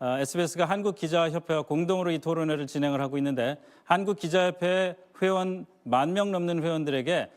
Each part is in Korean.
어, SBS가 한국기자협회와 공동으로 이 토론회를 진행을 하고 있는데 한국기자협회 회원 만 명 넘는 회원들에게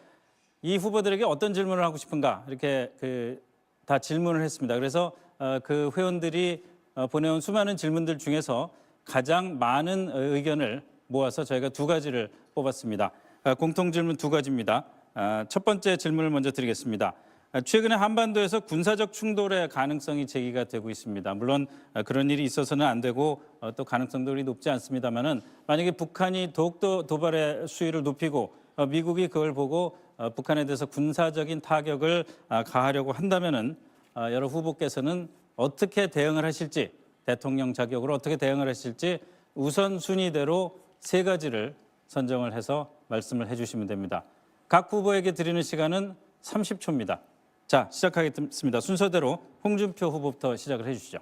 이 후보들에게 어떤 질문을 하고 싶은가 이렇게 그 다 질문을 했습니다. 그래서 어, 그 회원들이 어, 보내온 수많은 질문들 중에서 가장 많은 어, 의견을 모아서 저희가 두 가지를 뽑았습니다. 어, 공통 질문 두 가지입니다. 아, 첫 번째 질문을 먼저 드리겠습니다. 아, 최근에 한반도에서 군사적 충돌의 가능성이 제기가 되고 있습니다. 물론 아, 그런 일이 있어서는 안 되고 어, 또 가능성도 그리 높지 않습니다만은 만약에 북한이 더욱더 도발의 수위를 높이고 어, 미국이 그걸 보고 어, 북한에 대해서 군사적인 타격을 아, 가하려고 한다면은 아, 여러 후보께서는 어떻게 대응을 하실지 대통령 자격으로 어떻게 대응을 하실지 우선 순위대로 세 가지를 선정을 해서 말씀을 해주시면 됩니다. 각 후보에게 드리는 시간은 30초입니다. 자 시작하겠습니다. 순서대로 홍준표 후보부터 시작을 해주시죠.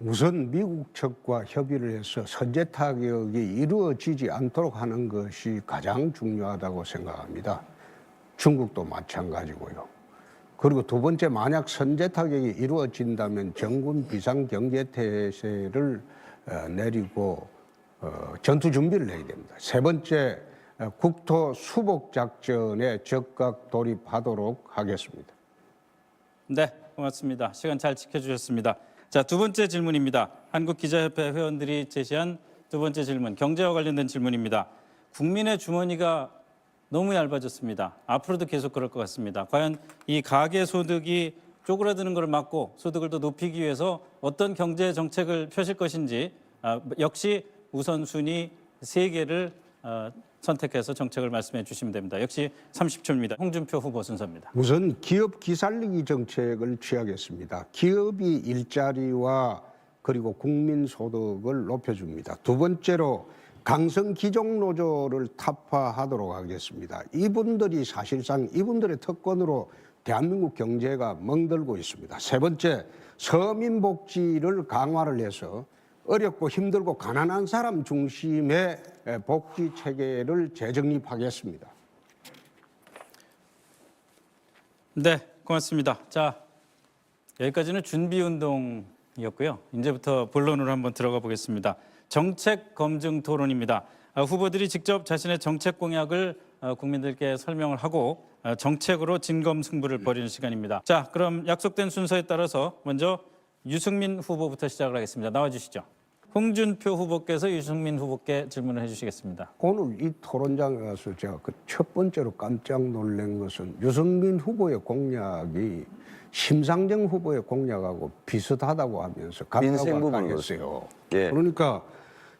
우선 미국 측과 협의를 해서 선제 타격이 이루어지지 않도록 하는 것이 가장 중요하다고 생각합니다. 중국도 마찬가지고요. 그리고 두 번째 만약 선제 타격이 이루어진다면 정군 비상 경제 태세를 어, 내리고 어, 전투 준비를 해야 됩니다. 세 번째 어, 국토 수복 작전에 적극 돌입하도록 하겠습니다. 네, 고맙습니다. 시간 잘 지켜주셨습니다. 자, 두 번째 질문입니다. 한국기자협회 회원들이 제시한 두 번째 질문, 경제와 관련된 질문입니다. 국민의 주머니가 너무 얇아졌습니다. 앞으로도 계속 그럴 것 같습니다. 과연 이 가계 소득이 쪼그라드는 것을 막고 소득을 더 높이기 위해서 어떤 경제 정책을 펴실 것인지 아, 역시 우선순위 세 개를 어, 선택해서 정책을 말씀해 주시면 됩니다. 역시 30초입니다. 홍준표 후보 순서입니다. 우선 기업 기살리기 정책을 취하겠습니다. 기업이 일자리와 그리고 국민 소득을 높여줍니다. 두 번째로 강성 기종 노조를 타파하도록 하겠습니다. 이분들이 사실상 이분들의 특권으로 대한민국 경제가 멍들고 있습니다. 세 번째 서민 복지를 강화를 해서 어렵고 힘들고 가난한 사람 중심의 복지 체계를 재정립하겠습니다. 네, 고맙습니다. 자, 여기까지는 준비 운동이었고요. 이제부터 본론으로 한번 들어가 보겠습니다. 정책 검증 토론입니다. 아, 후보들이 직접 자신의 정책 공약을 어, 국민들께 설명을 하고 어, 정책으로 진검 승부를 벌이는 시간입니다. 자, 그럼 약속된 순서에 따라서 먼저 유승민 후보부터 시작을 하겠습니다. 나와 주시죠. 홍준표 후보께서 유승민 후보께 질문을 해주시겠습니다. 오늘 이 토론장에 가서 제가 그 첫 번째로 깜짝 놀란 것은 유승민 후보의 공약이 심상정 후보의 공약하고 비슷하다고 하면서 민생 같다고 부분으로. 했어요. 예. 그러니까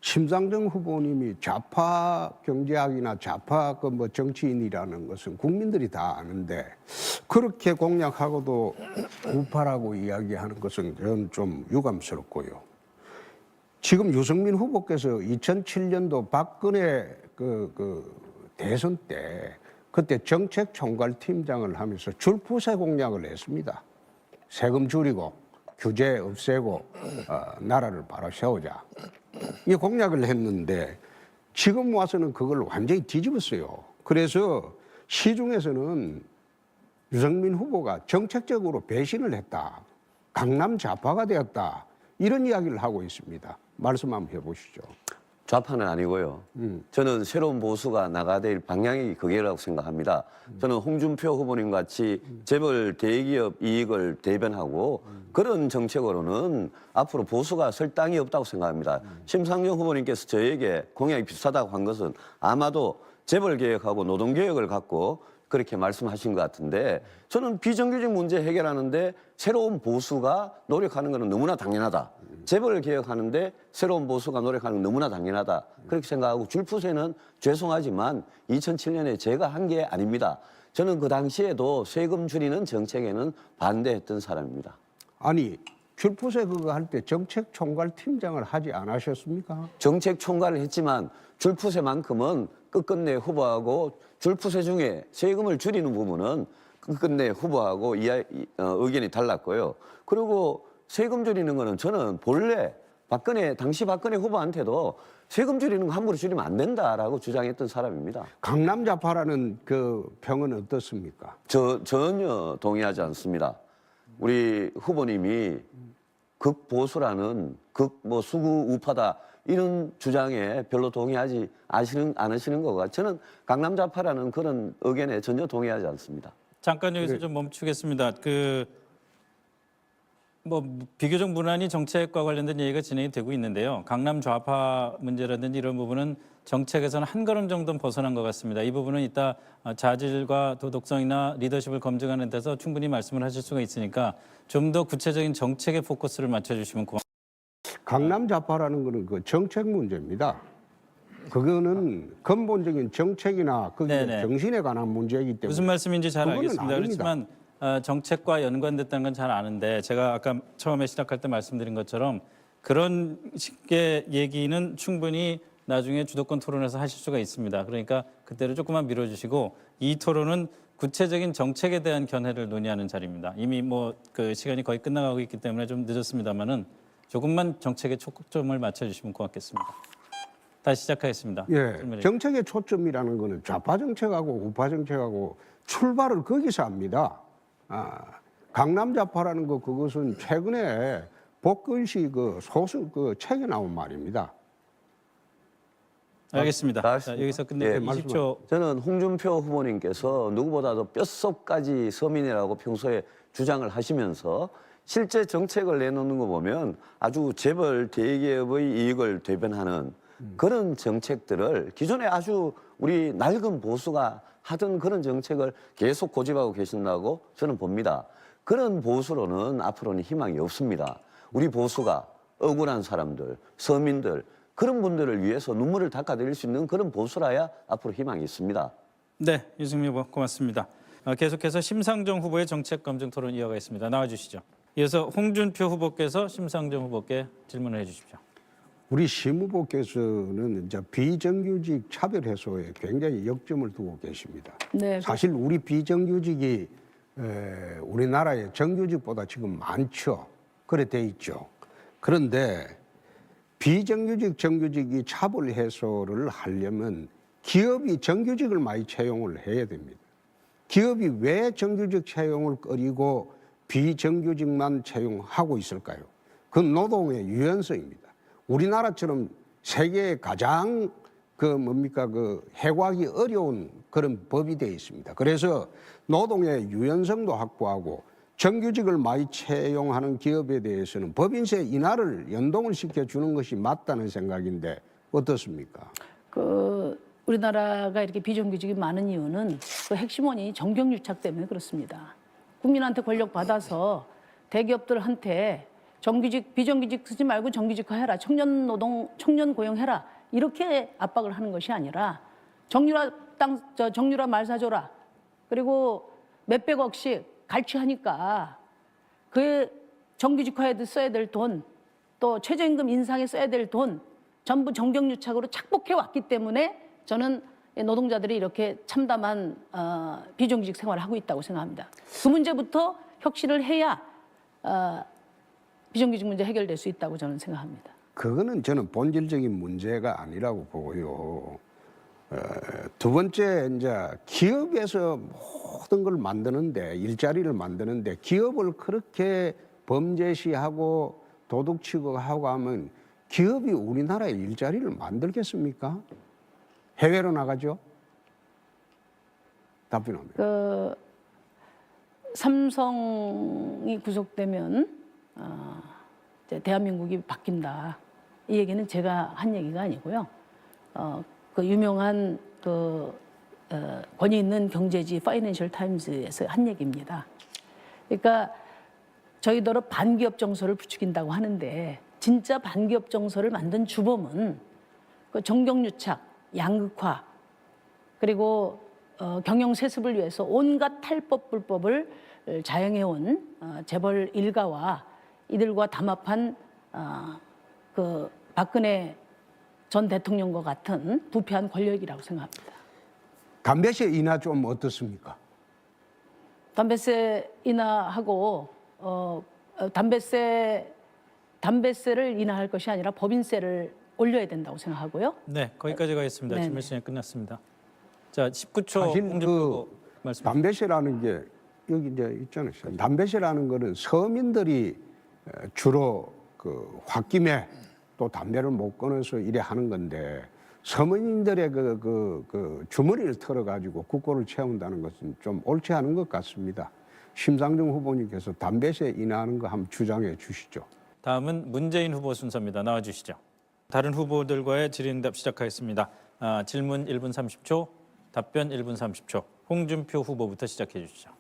심상정 후보님이 좌파 경제학이나 좌파 그 뭐 정치인이라는 것은 국민들이 다 아는데 그렇게 공약하고도 우파라고 이야기하는 것은 저는 좀 유감스럽고요. 지금 유승민 후보께서 2007년도 박근혜 그, 그 대선 때 그때 정책 총괄 팀장을 하면서 줄푸세 공약을 했습니다. 세금 줄이고 규제 없애고 어, 나라를 바로 세우자. 이 공약을 했는데 지금 와서는 그걸 완전히 뒤집었어요. 그래서 시중에서는 유승민 후보가 정책적으로 배신을 했다. 강남 좌파가 되었다. 이런 이야기를 하고 있습니다. 말씀 한번 해보시죠. 좌파는 아니고요. 저는 새로운 보수가 나가야 될 방향이 그게라고 생각합니다. 저는 홍준표 후보님 같이 재벌 대기업 이익을 대변하고 그런 정책으로는 앞으로 보수가 설 땅이 없다고 생각합니다. 심상정 후보님께서 저에게 공약이 비슷하다고 한 것은 아마도 재벌 개혁하고 노동 개혁을 갖고 그렇게 말씀하신 것 같은데 저는 비정규직 문제 해결하는데 새로운 보수가 노력하는 것은 너무나 당연하다. 재벌 개혁하는데 새로운 보수가 노력하는 건 너무나 당연하다. 그렇게 생각하고 줄푸세는 죄송하지만 2007년에 제가 한 게 아닙니다. 저는 그 당시에도 세금 줄이는 정책에는 반대했던 사람입니다. 아니 줄푸세 그거 할 때 정책 총괄 팀장을 하지 않으셨습니까? 정책 총괄을 했지만 줄푸세만큼은 끝끝내 후보하고 줄푸세 중에 세금을 줄이는 부분은 끝끝내 후보하고 이야, 이- 어, 의견이 달랐고요. 그리고 세금 줄이는 거는 저는 본래 박근혜 당시 박근혜 후보한테도 세금 줄이는 거 함부로 줄이면 안 된다라고 주장했던 사람입니다. 강남 좌파라는 그 평은 어떻습니까? 저 전혀 동의하지 않습니다. 우리 후보님이 극보수라는 극뭐 수구 우파다 이런 주장에 별로 동의하지 아시는 않으시는 거가 저는 강남 좌파라는 그런 의견에 전혀 동의하지 않습니다. 잠깐 여기서 좀 멈추겠습니다. 그 뭐 비교적 무난히 정책과 관련된 얘기가 진행이 되고 있는데요. 강남 좌파 문제라든지 이런 부분은 정책에서는 한 걸음 정도는 벗어난 것 같습니다. 이 부분은 이따 어, 자질과 도덕성이나 리더십을 검증하는 데서 충분히 말씀을 하실 수가 있으니까 좀 더 구체적인 정책에 포커스를 맞춰주시면 고맙습니다. 강남 좌파라는 거는 그 정책 문제입니다. 그거는 근본적인 정책이나 그 네네. 정신에 관한 문제이기 때문에 무슨 말씀인지 잘 그거는 알겠습니다. 아닙니다. 그렇지만 어, 정책과 연관됐다는 건 잘 아는데 제가 아까 처음에 시작할 때 말씀드린 것처럼 그런 식의 얘기는 충분히 나중에 주도권 토론에서 하실 수가 있습니다. 그러니까 그때를 조금만 밀어주시고 이 토론은 구체적인 정책에 대한 견해를 논의하는 자리입니다. 이미 뭐 그 시간이 거의 끝나가고 있기 때문에 좀 늦었습니다만은 조금만 정책에 초점을 맞춰주시면 고맙겠습니다. 다시 시작하겠습니다. 예, 정책의 초점이라는 거는 좌파 정책하고 우파 정책하고 출발을 거기서 합니다. 아, 강남 좌파라는 거 그것은 최근에 복근씨 그 소설 그 책에 나온 말입니다. 알겠습니다. 다 자? 여기서 끝내 예, 고 20초 저는 홍준표 후보님께서 누구보다도 뼛속까지 서민이라고 평소에 주장을 하시면서 실제 정책을 내놓는 거 보면 아주 재벌 대기업의 이익을 대변하는 그런 정책들을 기존에 아주 우리 낡은 보수가 하던 그런 정책을 계속 고집하고 계신다고 저는 봅니다. 그런 보수로는 앞으로는 희망이 없습니다. 우리 보수가 억울한 사람들, 서민들 그런 분들을 위해서 눈물을 닦아드릴 수 있는 그런 보수라야 앞으로 희망이 있습니다. 네, 유승민 후보 고맙습니다. 어, 계속해서 심상정 후보의 정책 검증 토론 이어가겠습니다. 나와 주시죠. 이어서 홍준표 후보께서 심상정 후보께 질문을 해 주십시오. 우리 심 후보께서는 이제 비정규직 차별 해소에 굉장히 역점을 두고 계십니다. 네, 사실 우리 비정규직이 에, 우리나라의 정규직보다 지금 많죠. 그래 돼 있죠. 그런데 비정규직 정규직이 차별 해소를 하려면 기업이 정규직을 많이 채용을 해야 됩니다. 기업이 왜 정규직 채용을 꺼리고 비정규직만 채용하고 있을까요? 그건 노동의 유연성입니다. 우리나라처럼 세계에 가장 그 뭡니까 그 해고하기 어려운 그런 법이 되어 있습니다. 그래서 노동의 유연성도 확보하고 정규직을 많이 채용하는 기업에 대해서는 법인세 인하를 연동을 시켜 주는 것이 맞다는 생각인데 어떻습니까? 그 우리나라가 이렇게 비정규직이 많은 이유는 그 핵심원이 정경유착 때문에 그렇습니다. 국민한테 권력 받아서 대기업들한테 정규직 비정규직 쓰지 말고 정규직화 해라 청년 노동 청년 고용해라 이렇게 압박을 하는 것이 아니라 정유라 땅 저 정유라 말 사줘라 그리고 몇백억씩 갈취하니까 그 정규직화에 써야 될 돈, 또 최저임금 인상에 써야 될 돈 전부 정경유착으로 착복해 왔기 때문에 저는 노동자들이 이렇게 참담한 어, 비정규직 생활을 하고 있다고 생각합니다. 그 문제부터 혁신을 해야 어, 비정규직 문제 해결될 수 있다고 저는 생각합니다. 그거는 저는 본질적인 문제가 아니라고 보고요. 어, 두 번째 이제 기업에서 모든 걸 만드는데 일자리를 만드는데 기업을 그렇게 범죄시하고 도둑 취급하고 하면 기업이 우리나라에 일자리를 만들겠습니까? 해외로 나가죠. 답변합니다. 그 삼성이 구속되면 어, 대한민국이 바뀐다. 이 얘기는 제가 한 얘기가 아니고요. 어, 그 유명한 그 어, 권위 있는 경제지 파이낸셜 타임즈에서 한 얘기입니다. 그러니까 저희더러 반기업 정서를 부추긴다고 하는데 진짜 반기업 정서를 만든 주범은 그 정경유착, 양극화 그리고 어, 경영 세습을 위해서 온갖 탈법 불법을 자행해온 어, 재벌 일가와 이들과 담합한 어, 그 박근혜 전 대통령과 같은 부패한 권력이라고 생각합니다. 담배세 인하 좀 어떻습니까? 담배세 인하하고 어, 어, 담배세 담배세를 인하할 것이 아니라 법인세를 올려야 된다고 생각하고요. 네, 거기까지 가겠습니다. 네네. 질문 시간 끝났습니다. 자, 19초 사실 그 말씀. 담배세라는 게 여기 이제 있잖아요. 담배세라는 거는 서민들이 에, 주로 그 홧김에 또 담배를 못 끊어서 이래 하는 건데 서민들의 그, 그, 그 주머니를 털어가지고 국고를 채운다는 것은 좀 옳지 않은 것 같습니다. 심상정 후보님께서 담배세 인하하는 거 한번 주장해 주시죠. 다음은 문재인 후보 순서입니다. 나와 주시죠. 다른 후보들과의 질의응답 시작하겠습니다. 아, 질문 1분 30초, 답변 1분 30초. 홍준표 후보부터 시작해 주시죠.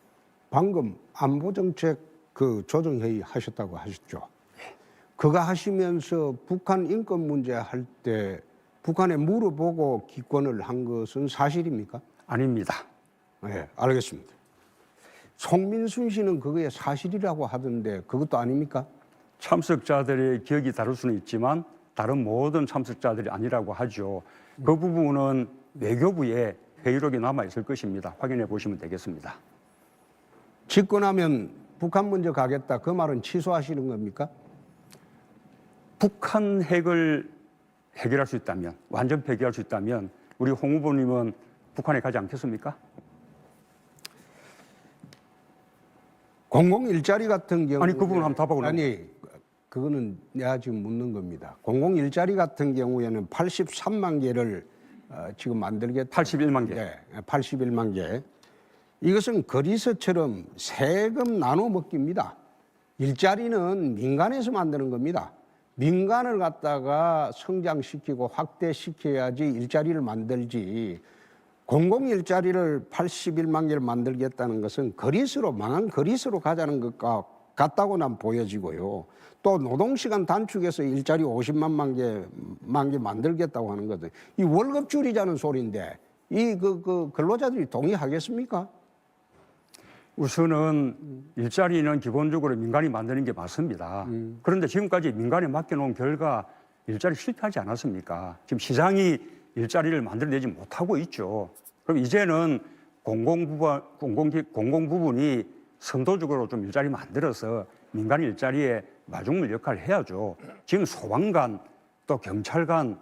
방금 안보 정책 그 조정회의 하셨다고 하셨죠. 그거 하시면서 북한 인권 문제 할 때 북한에 물어보고 기권을 한 것은 사실입니까? 아닙니다. 네, 알겠습니다. 송민순 씨는 그거에 사실이라고 하던데 그것도 아닙니까? 참석자들의 기억이 다를 수는 있지만 다른 모든 참석자들이 아니라고 하죠. 그 부분은 외교부에 회의록이 남아 있을 것입니다. 확인해 보시면 되겠습니다. 집권하면 북한 먼저 가겠다 그 말은 취소하시는 겁니까? 북한 핵을 해결할 수 있다면 완전 폐기할 수 있다면 우리 홍 후보님은 북한에 가지 않겠습니까? 공공 일자리 같은 경우 아니, 그 부분 한번 답하고 아니 그거는 내가 지금 묻는 겁니다. 공공 일자리 같은 경우에는 83만 개를 어, 지금 만들겠다. 81만 개. 네, 81만 개. 이것은 거리서처럼 세금 나눠 먹기입니다. 일자리는 민간에서 만드는 겁니다. 민간을 갖다가 성장시키고 확대시켜야지 일자리를 만들지 공공 일자리를 81만 개를 만들겠다는 것은 거리수로 망한 거리수로 가자는 것과 같다고 난 보여지고요. 또 노동시간 단축해서 일자리 50만 개, 만 개 만들겠다고 하는 것은 이 월급 줄이자는 소리인데 이 그 그 근로자들이 동의하겠습니까? 우선은 일자리는 기본적으로 민간이 만드는 게 맞습니다. 그런데 지금까지 민간에 맡겨놓은 결과 일자리 실패하지 않았습니까? 지금 시장이 일자리를 만들어내지 못하고 있죠. 그럼 이제는 공공부분, 공공, 공공 부분이 선도적으로 좀 일자리 만들어서 민간 일자리에 마중물 역할을 해야죠. 지금 소방관, 또 경찰관,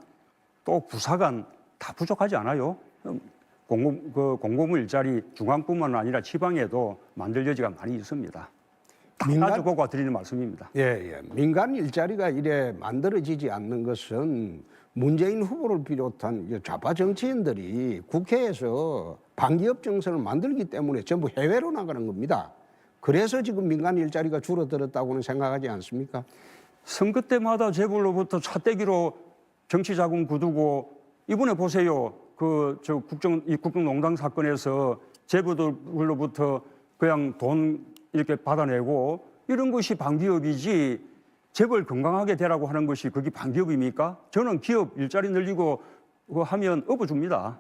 또 부사관 다 부족하지 않아요? 음, 공공, 그 공공부 일자리 중앙뿐만 아니라 지방에도 만들 여지가 많이 있습니다. 다 민간- 가지고 드리는 말씀입니다. 예, 예. 민간 일자리가 이래 만들어지지 않는 것은 문재인 후보를 비롯한 이 좌파 정치인들이 국회에서 반기업 정선을 만들기 때문에 전부 해외로 나가는 겁니다. 그래서 지금 민간 일자리가 줄어들었다고는 생각하지 않습니까? 선거 때마다 재벌로부터 차떼기로 정치 자금 구두고 이번에 보세요. 그 저 국정 이 국정농단 사건에서 재벌들로부터 그냥 돈 이렇게 받아내고 이런 것이 반기업이지 재벌 건강하게 되라고 하는 것이 그게 반기업입니까? 저는 기업 일자리 늘리고 그거 하면 업어줍니다.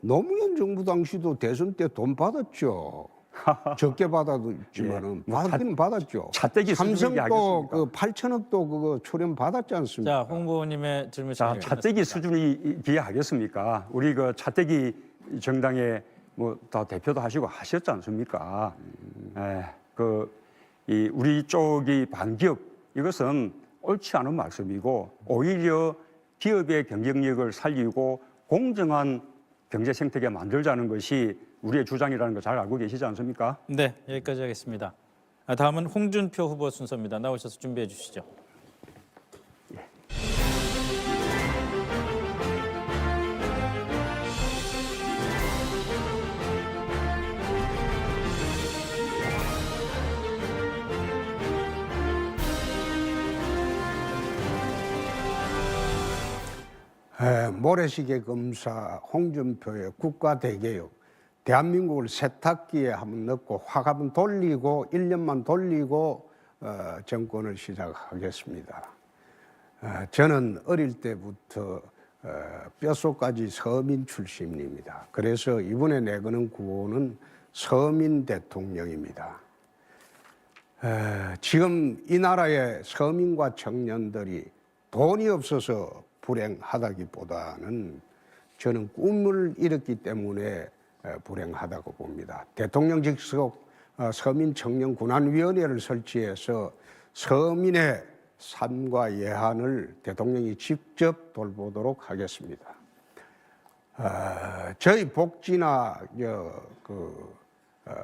노무현 정부 당시도 대선 때 돈 받았죠. 적게 받아도 있지만은 뭐 차- 받긴 받았죠. 차떼기 수준 삼성도? 그 8천억도 그거 출연 받았지 않습니까? 자, 홍 후보님의 질문 자. 차떼기 수준이 비하하겠습니까? 우리 그 차떼기 정당의 뭐다 대표도 하시고 하셨지 않습니까? 에, 그, 이 우리 쪽이 반기업 이것은 옳지 않은 말씀이고 오히려 기업의 경쟁력을 살리고 공정한 경제 생태계 만들자는 것이 우리의 주장이라는 거잘 알고 계시지 않습니까? 네, 여기까지 하겠습니다. 아, 다음은 홍준표 후보 순서입니다. 나오셔서 준비해 주시죠. 에, 모래시계 검사 홍준표의 국가 대개혁 대한민국을 세탁기에 한번 넣고 확 한번 돌리고 1년만 돌리고 어, 정권을 시작하겠습니다. 어, 저는 어릴 때부터 어, 뼛속까지 서민 출신입니다. 그래서 이번에 내거는 구호는 서민 대통령입니다. 에, 지금 이 나라의 서민과 청년들이 돈이 없어서 불행하다기보다는 저는 꿈을 잃었기 때문에 에, 불행하다고 봅니다. 대통령 직속 어, 서민 청년 군안위원회를 설치해서 서민의 삶과 예한을 대통령이 직접 돌보도록 하겠습니다. 어, 저희 복지나 저, 그, 어,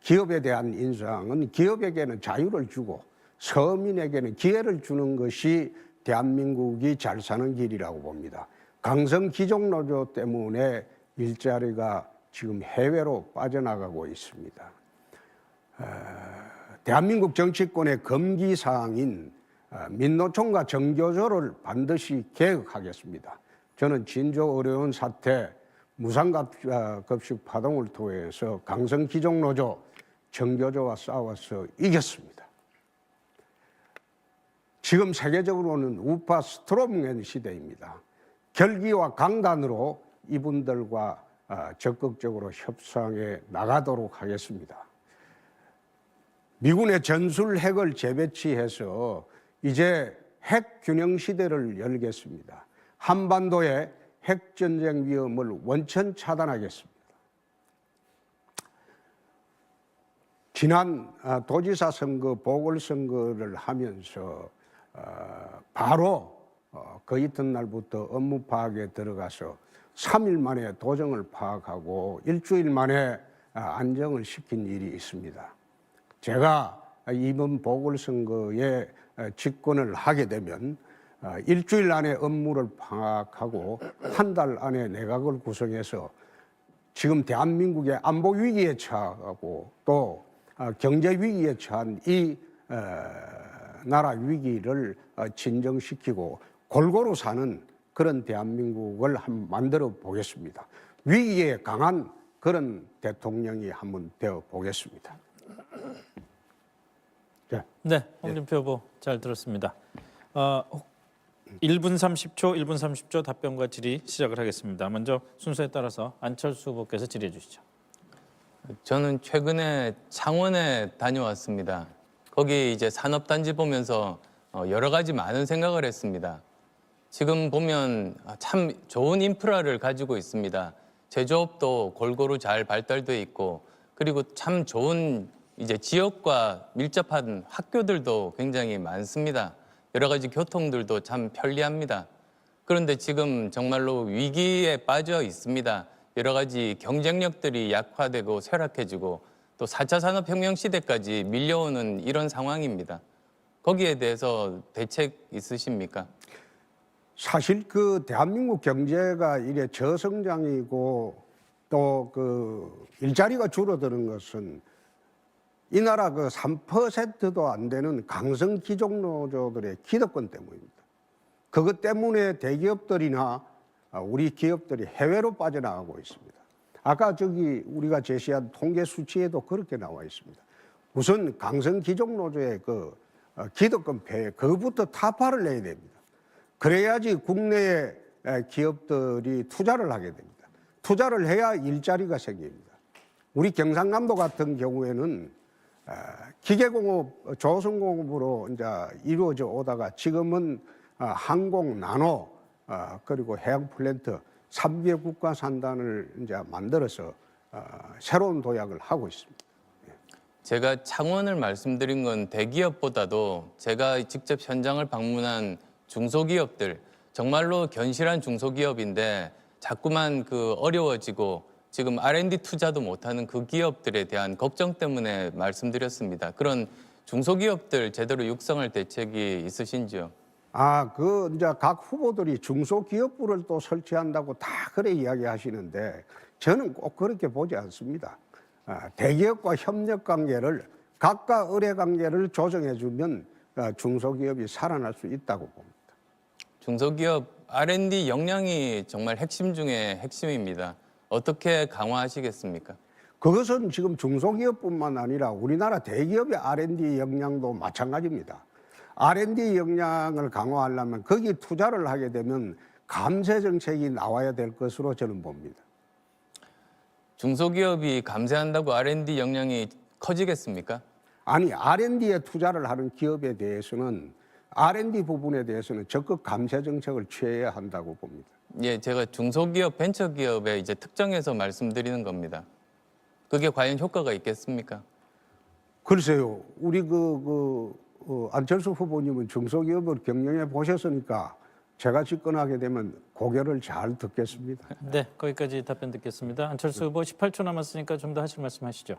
기업에 대한 인상은 기업에게는 자유를 주고 서민에게는 기회를 주는 것이 대한민국이 잘 사는 길이라고 봅니다. 강성 기종 노조 때문에 일자리가 지금 해외로 빠져나가고 있습니다. 어, 대한민국 정치권의 금기 사항인 어, 민노총과 정교조를 반드시 개혁하겠습니다. 저는 진조 어려운 사태 무상급식 파동을 통해서 강성 기종 노조 정교조와 싸워서 이겼습니다. 지금 세계적으로는 우파 스트롱맨 시대입니다. 결기와 강단으로 이분들과 아, 적극적으로 협상에 나가도록 하겠습니다. 미군의 전술 핵을 재배치해서 이제 핵 균형 시대를 열겠습니다. 한반도의 핵 전쟁 위험을 원천 차단하겠습니다. 지난 아, 도지사 선거, 보궐선거를 하면서 어, 바로 어, 그 이튿날부터 업무 파악에 들어가서 3일 만에 도정을 파악하고 일주일 만에 아, 안정을 시킨 일이 있습니다. 제가 이번 보궐선거에 어, 집권을 하게 되면 어, 일주일 안에 업무를 파악하고 한 달 안에 내각을 구성해서 지금 대한민국의 안보 위기에 처하고 또 어, 경제 위기에 처한 이 어, 나라 위기를 어, 진정시키고 골고루 사는 그런 대한민국을 한번 만들어 보겠습니다. 위기에 강한 그런 대통령이 한번 되어 보겠습니다. 자, 네, 홍준표 후보 잘 들었습니다. 어, 1분 30초, 1분 30초 답변과 질의 시작을 하겠습니다. 먼저 순서에 따라서 안철수 후보께서 질의해 주시죠. 저는 최근에 창원에 다녀왔습니다. 거기 이제 산업단지 보면서 어, 여러 가지 많은 생각을 했습니다. 지금 보면 아, 참 좋은 인프라를 가지고 있습니다. 제조업도 골고루 잘 발달돼 있고 그리고 참 좋은 이제 지역과 밀접한 학교들도 굉장히 많습니다. 여러 가지 교통들도 참 편리합니다. 그런데 지금 정말로 위기에 빠져 있습니다. 여러 가지 경쟁력들이 약화되고 쇠락해지고 또 4차 산업혁명 시대까지 밀려오는 이런 상황입니다. 거기에 대해서 대책 있으십니까? 사실 그 대한민국 경제가 이래 저성장이고 또 그 일자리가 줄어드는 것은 이 나라 그 3%도 안 되는 강성 기종 노조들의 기득권 때문입니다. 그것 때문에 대기업들이나 아, 우리 기업들이 해외로 빠져나가고 있습니다. 아까 저기 우리가 제시한 통계 수치에도 그렇게 나와 있습니다. 우선 강성 기종 노조의 그 어, 기득권 폐해 그것부터 타파를 내야 됩니다. 그래야지 국내의 에, 기업들이 투자를 하게 됩니다. 투자를 해야 일자리가 생깁니다. 우리 경상남도 같은 경우에는 아, 기계공업, 조선공업으로 이제 이루어져 오다가 지금은 아, 항공, 나노, 아, 그리고 해양 플랜트 3개 국가 산단을 이제 만들어서 아, 새로운 도약을 하고 있습니다. 제가 창원을 말씀드린 건 대기업보다도 제가 직접 현장을 방문한 중소기업들 정말로 견실한 중소기업인데 자꾸만 그 어려워지고 지금 R&D 투자도 못하는 그 기업들에 대한 걱정 때문에 말씀드렸습니다. 그런 중소기업들 제대로 육성할 대책이 있으신지요? 아, 그 이제 각 후보들이 중소기업부를 또 설치한다고 다 그래 이야기하시는데 저는 꼭 그렇게 보지 않습니다. 아, 대기업과 협력 관계를 각각 의뢰 관계를 조정해 주면 아, 중소기업이 살아날 수 있다고 봅니다. 중소기업 R&D 역량이 정말 핵심 중에 핵심입니다. 어떻게 강화하시겠습니까? 그것은 지금 중소기업뿐만 아니라 우리나라 대기업의 R&D 역량도 마찬가지입니다. R&D 역량을 강화하려면 거기 투자를 하게 되면 감세 정책이 나와야 될 것으로 저는 봅니다. 중소기업이 감세한다고 R&D 역량이 커지겠습니까? 아니 R&D에 투자를 하는 기업에 대해서는 R&D 부분에 대해서는 적극 감세 정책을 취해야 한다고 봅니다. 예, 제가 중소기업, 벤처기업의 이제 특정해서 말씀드리는 겁니다. 그게 과연 효과가 있겠습니까? 글쎄요, 우리 그, 그 어, 안철수 후보님은 중소기업을 경영해 보셨으니까 제가 집권하게 되면 고개를 잘 듣겠습니다. 네, 거기까지 답변 듣겠습니다. 안철수 후보 18초 남았으니까 좀 더 하실 말씀 하시죠.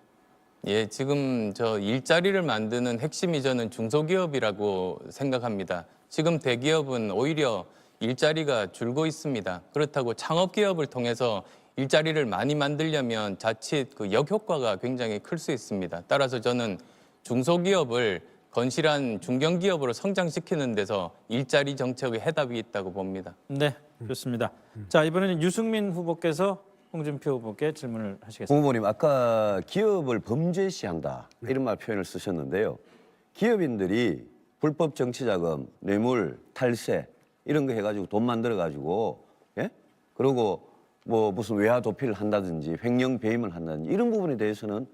예, 지금 저 일자리를 만드는 핵심이 저는 중소기업이라고 생각합니다. 지금 대기업은 오히려 일자리가 줄고 있습니다. 그렇다고 창업기업을 통해서 일자리를 많이 만들려면 자칫 그 역효과가 굉장히 클 수 있습니다. 따라서 저는 중소기업을 건실한 중견기업으로 성장시키는 데서 일자리 정책의 해답이 있다고 봅니다. 네, 좋습니다. 자, 이번에는 유승민 후보께서 홍준표 후보께 질문을 하시겠습니다. 후보님 아까 기업을 범죄시한다 이런 말 표현을 쓰셨는데요. 기업인들이 불법 정치자금, 뇌물, 탈세 이런 거 해가지고 돈 만들어 가지고 예 그리고 뭐 무슨 외화 도피를 한다든지 횡령 배임을 한다든지 이런 부분에 대해서는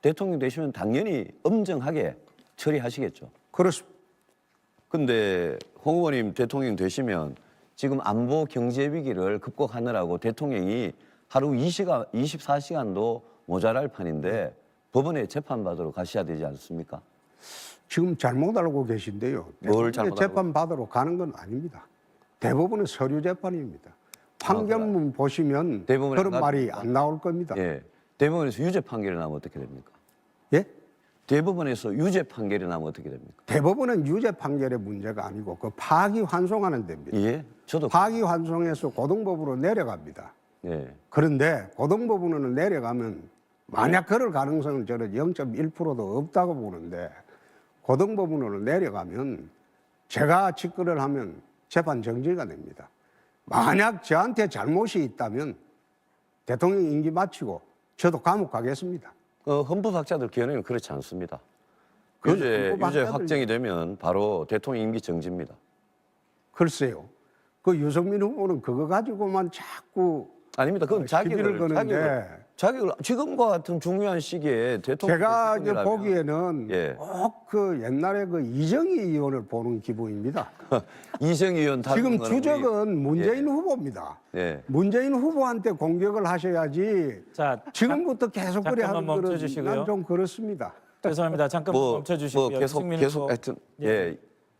대통령 되시면 당연히 엄정하게 처리하시겠죠. 그렇습니다. 근데 홍 후보님 대통령 되시면 지금 안보 경제 위기를 극복하느라고 대통령이 하루 20시간, 24시간도 모자랄 판인데 법원에 재판받으러 가셔야 되지 않습니까? 지금 잘못 알고 계신데요. 뭘 잘못 알고- 재판 받으러 가는 건 아닙니다. 대법원은 서류 재판입니다. 판결문 보시면 대법원에 그런 안 말이 갔습니까? 안 나올 겁니다. 예? 예. 대법원에서 유죄 판결이 나면 어떻게 됩니까? 대법원에서 유죄 판결이 나면 어떻게 됩니까? 대법원은 유죄 판결의 문제가 아니고 그 파기 환송하는 데입니다. 예. 저도 파기 환송해서 고등법으로 내려갑니다. 예. 그런데 고등법원으로 내려가면 만약 그럴 가능성은 저는 0.1%도 없다고 보는데 고등법원으로 내려가면 제가 직거를 하면 재판 정지가 됩니다. 만약 저한테 잘못이 있다면 대통령 임기 마치고 저도 감옥 가겠습니다. 어, 헌법학자들 견해는 그렇지 않습니다. 그건 유죄, 유죄 헌법학자들- 확정이 되면 바로 대통령 임기 정지입니다. 글쎄요. 그 유승민 후보는 그거 가지고만 자꾸 아닙니다. 그건 거는데 자격을, 자격을 지금과 같은 중요한 시기에 대통령 제가 이제 보기에는 예. 꼭그 옛날에 그 이정희 의원을 보는 기분입니다. 이정희 의원 지금 거는 우리- 주적은 문재인 후보입니다. 예. 문재인 후보한테 공격을 하셔야지 자, 지금부터 계속 그래 하는 거는. 난좀 그렇습니다. 죄송합니다. 잠깐 뭐, 멈춰 주시고요. 뭐 계속 계속 하여튼 예.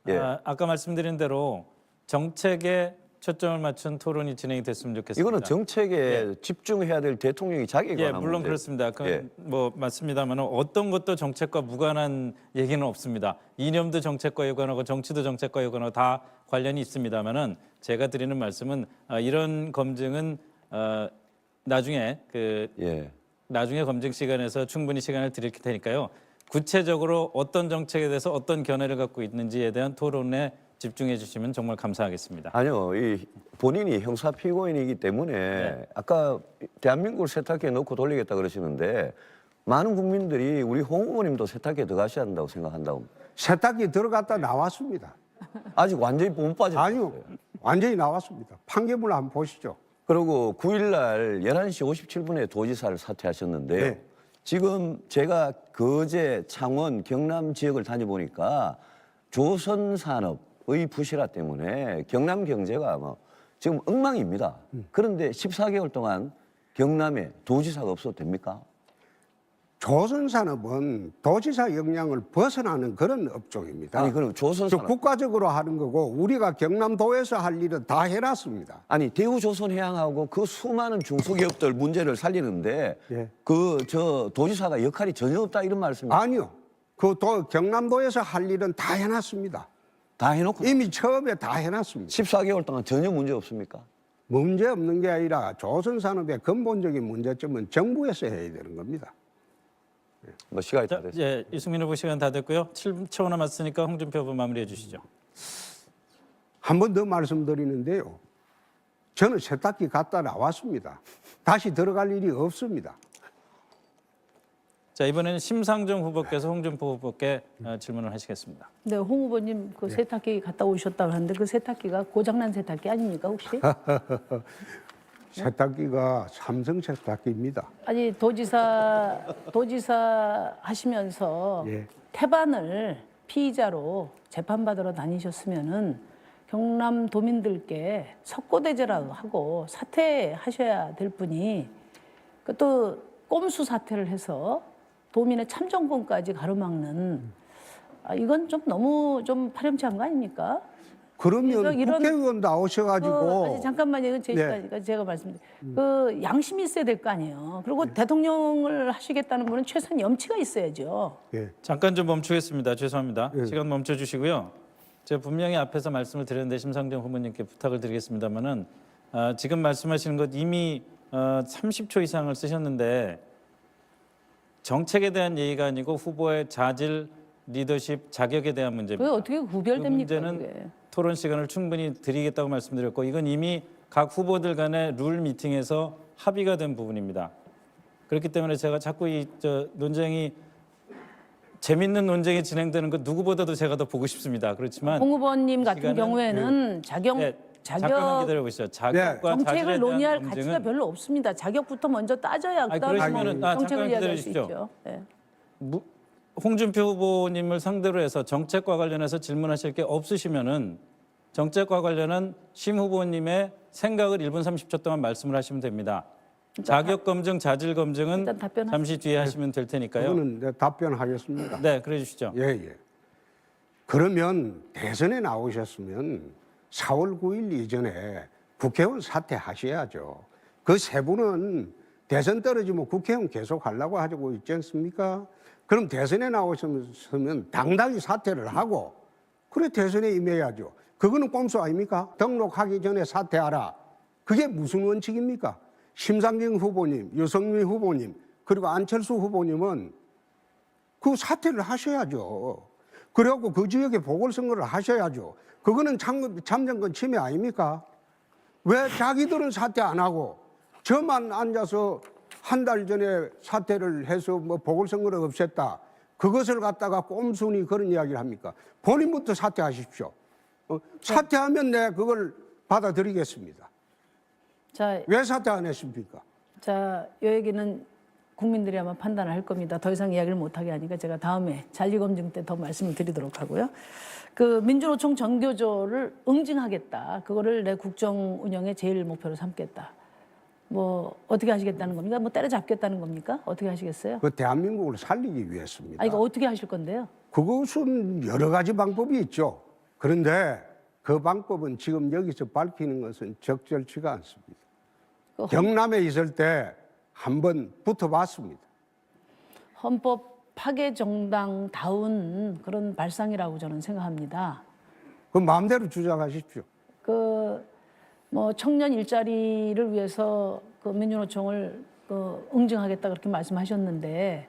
예. 아, 아까 말씀드린 대로 정책에 초점을 맞춘 토론이 진행이 됐으면 좋겠습니다. 이거는 정책에 집중해야 될 대통령이 자기가 예, 물론 그렇습니다. 그, 예. 뭐 맞습니다만 어떤 것도 정책과 무관한 얘기는 없습니다. 이념도 정책과 유관하고 정치도 정책과 유관하고 다 관련이 있습니다만은 제가 드리는 말씀은 아, 이런 검증은 어, 나중에 그 예. 나중에 검증 시간에서 충분히 시간을 드릴 테니까요. 구체적으로 어떤 정책에 대해서 어떤 견해를 갖고 있는지에 대한 토론에 집중해 주시면 정말 감사하겠습니다. 아니요, 이 본인이 형사 피고인이기 때문에 네. 아까 대한민국을 세탁기에 넣고 돌리겠다 그러시는데 많은 국민들이 우리 홍 후보님도 세탁기에 들어가셔야 한다고 생각한다고. 세탁기 들어갔다 나왔습니다. 아직 완전히 못 빠졌어요. 아니요. 완전히 나왔습니다. 판결문 한번 보시죠. 그리고 9일날 11시 57분에 도지사를 사퇴하셨는데요. 네. 지금 제가 거제, 창원, 경남 지역을 다녀보니까 조선산업 의 부실화 때문에 경남 경제가 뭐 지금 엉망입니다. 그런데 14개월 동안 경남에 도지사가 없어도 됩니까? 조선산업은 도지사 역량을 벗어나는 그런 업종입니다. 아니, 그럼 저 조선산업. 국가적으로 하는 거고 우리가 경남도에서 할 일은 다 해놨습니다. 아니 대우조선해양하고 그 수많은 중소기업들 문제를 살리는데 예. 그 저 도지사가 역할이 전혀 없다 이런 말씀입니까? 아니요. 그 도, 경남도에서 할 일은 다 해놨습니다. 다 해놓고 이미 처음에 다 해놨습니다. 14개월 동안 전혀 문제 없습니까? 문제 없는 게 아니라 조선 산업의 근본적인 문제점은 정부에서 해야 되는 겁니다. 뭐 시간이 다 자, 됐어요. 예, 이승민 후보 시간 다 됐고요. 7초 남았으니까 홍준표 후보 마무리해 주시죠. 한 번 더 말씀드리는데요. 저는 세탁기 갔다 나왔습니다. 다시 들어갈 일이 없습니다. 자, 이번에는 심상정 후보께서 홍준표 후보께 어, 질문을 하시겠습니다. 네, 홍 후보님 그 세탁기 갔다 오셨다고 하는데 그 세탁기가 고장난 세탁기 아닙니까 혹시? 세탁기가 삼성 세탁기입니다. 아니 도지사 도지사 하시면서 예. 태반을 피의자로 재판받으러 다니셨으면은 경남 도민들께 석고대죄라고 하고 사퇴하셔야 될 분이 그 또 꼼수 사퇴를 해서 도민의 참정권까지 가로막는 아, 이건 좀 너무 좀 파렴치한 거 아닙니까? 그러면 이런- 국회의원 그, 나오셔가지고 아니, 잠깐만요. 이건 제 네. 시간이니까 제가 말씀드릴게요. 그 양심이 있어야 될 거 아니에요. 그리고 대통령을 하시겠다는 분은 최소한 염치가 있어야죠. 예. 잠깐 좀 멈추겠습니다. 죄송합니다. 예. 시간 멈춰 주시고요. 제가 분명히 앞에서 말씀을 드렸는데 심상정 후보님께 부탁을 드리겠습니다만은 아, 지금 말씀하시는 것 이미 어, 30초 이상을 쓰셨는데 정책에 대한 얘기가 아니고 후보의 자질, 리더십, 자격에 대한 문제입니다. 그게 어떻게 구별됩니까? 그 문제는 그게. 토론 시간을 충분히 드리겠다고 말씀드렸고 이건 이미 각 후보들 간의 룰 미팅에서 합의가 된 부분입니다. 그렇기 때문에 제가 자꾸 이저 논쟁이 재밌는 논쟁이 진행되는 것 누구보다도 제가 더 보고 싶습니다. 그렇지만 홍 후보님 같은 시간은 경우에는 자격 네, 잠깐만 자격 기다려 보시죠. 자격과 자질에 정책을 대한 논의할 검증은 가치가 별로 없습니다. 자격부터 먼저 따져야 아니, 그다음에 그러시면은- 뭐 아, 정책을 잠깐 이야기할 수 있죠. 네. 무- 홍준표 후보님을 상대로 해서 정책과 관련해서 질문하실 게 없으시면은 정책과 관련한 심 후보님의 생각을 1분 30초 동안 말씀을 하시면 됩니다. 자격 검증, 자질 검증은 일단 답변하- 잠시 뒤에 하시면 될 테니까요. 그거는 내가 답변하겠습니다. 네, 그래 주시죠. 예, 예. 그러면 대선에 나오셨으면 4월 9일 이전에 국회의원 사퇴하셔야죠. 그 세 분은 대선 떨어지면 국회의원 계속 하려고 하고 있지 않습니까? 그럼 대선에 나오셨으면 당당히 사퇴를 하고 그래 대선에 임해야죠. 그거는 꼼수 아닙니까? 등록하기 전에 사퇴하라. 그게 무슨 원칙입니까? 심상정 후보님, 유성민 후보님, 그리고 안철수 후보님은 그 사퇴를 하셔야죠. 그래갖고 그 지역에 보궐선거를 하셔야죠. 그거는 참, 참정권 침해 아닙니까? 왜 자기들은 사퇴 안 하고 저만 앉아서 한 달 전에 사퇴를 해서 뭐 보궐선거를 없앴다. 그것을 갖다가 꼼순히 그런 이야기를 합니까? 본인부터 사퇴하십시오. 어, 사퇴하면 내 그걸 받아들이겠습니다. 자, 왜 사퇴 안 했습니까? 자, 이 얘기는 국민들이 아마 판단을 할 겁니다. 더 이상 이야기를 못하게 하니까 제가 다음에 잔리검증 때 더 말씀을 드리도록 하고요. 그 민주노총 정교조를 응징하겠다. 그거를 내 국정 운영의 제일 목표로 삼겠다. 뭐 어떻게 하시겠다는 겁니까? 뭐 때려잡겠다는 겁니까? 어떻게 하시겠어요? 그 대한민국을 살리기 위해서입니다. 아 이거 어떻게 하실 건데요? 그것은 여러 가지 방법이 있죠. 그런데 그 방법은 지금 여기서 밝히는 것은 적절치가 않습니다. 그 경남에 있을 때 한번 붙어봤습니다. 헌법 파괴 정당다운 그런 발상이라고 저는 생각합니다. 그 마음대로 주장하십시오. 그 뭐 청년 일자리를 위해서 그 민주노총을 그 응징하겠다 그렇게 말씀하셨는데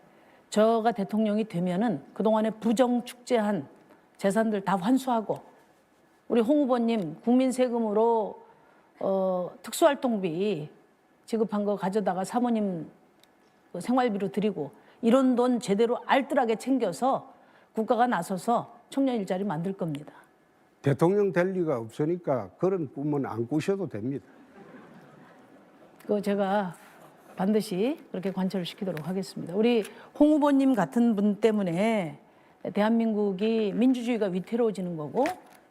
저가 대통령이 되면은 그동안에 부정 축제한 재산들 다 환수하고 우리 홍 후보님 국민 세금으로 어 특수활동비 지급한 거 가져다가 사모님 그 생활비로 드리고 이런 돈 제대로 알뜰하게 챙겨서 국가가 나서서 청년 일자리 만들 겁니다. 대통령 될 리가 없으니까 그런 꿈은 안 꾸셔도 됩니다. 그 제가 반드시 그렇게 관철을 시키도록 하겠습니다. 우리 홍 후보님 같은 분 때문에 대한민국이 민주주의가 위태로워지는 거고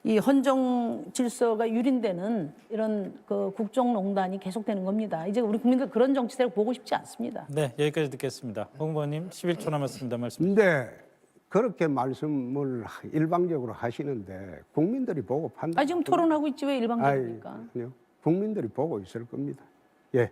이 헌정 질서가 유린되는 이런 그 국정농단이 계속되는 겁니다. 이제 우리 국민들 그런 정치세력 보고 싶지 않습니다. 네, 여기까지 듣겠습니다. 홍 후보님 11초 남았습니다. 말씀. 근데 그렇게 말씀을 일방적으로 하시는데 국민들이 보고 판단. 아 지금 토론하고 있지 왜 일방적입니까? 아니요. 국민들이 보고 있을 겁니다. 예.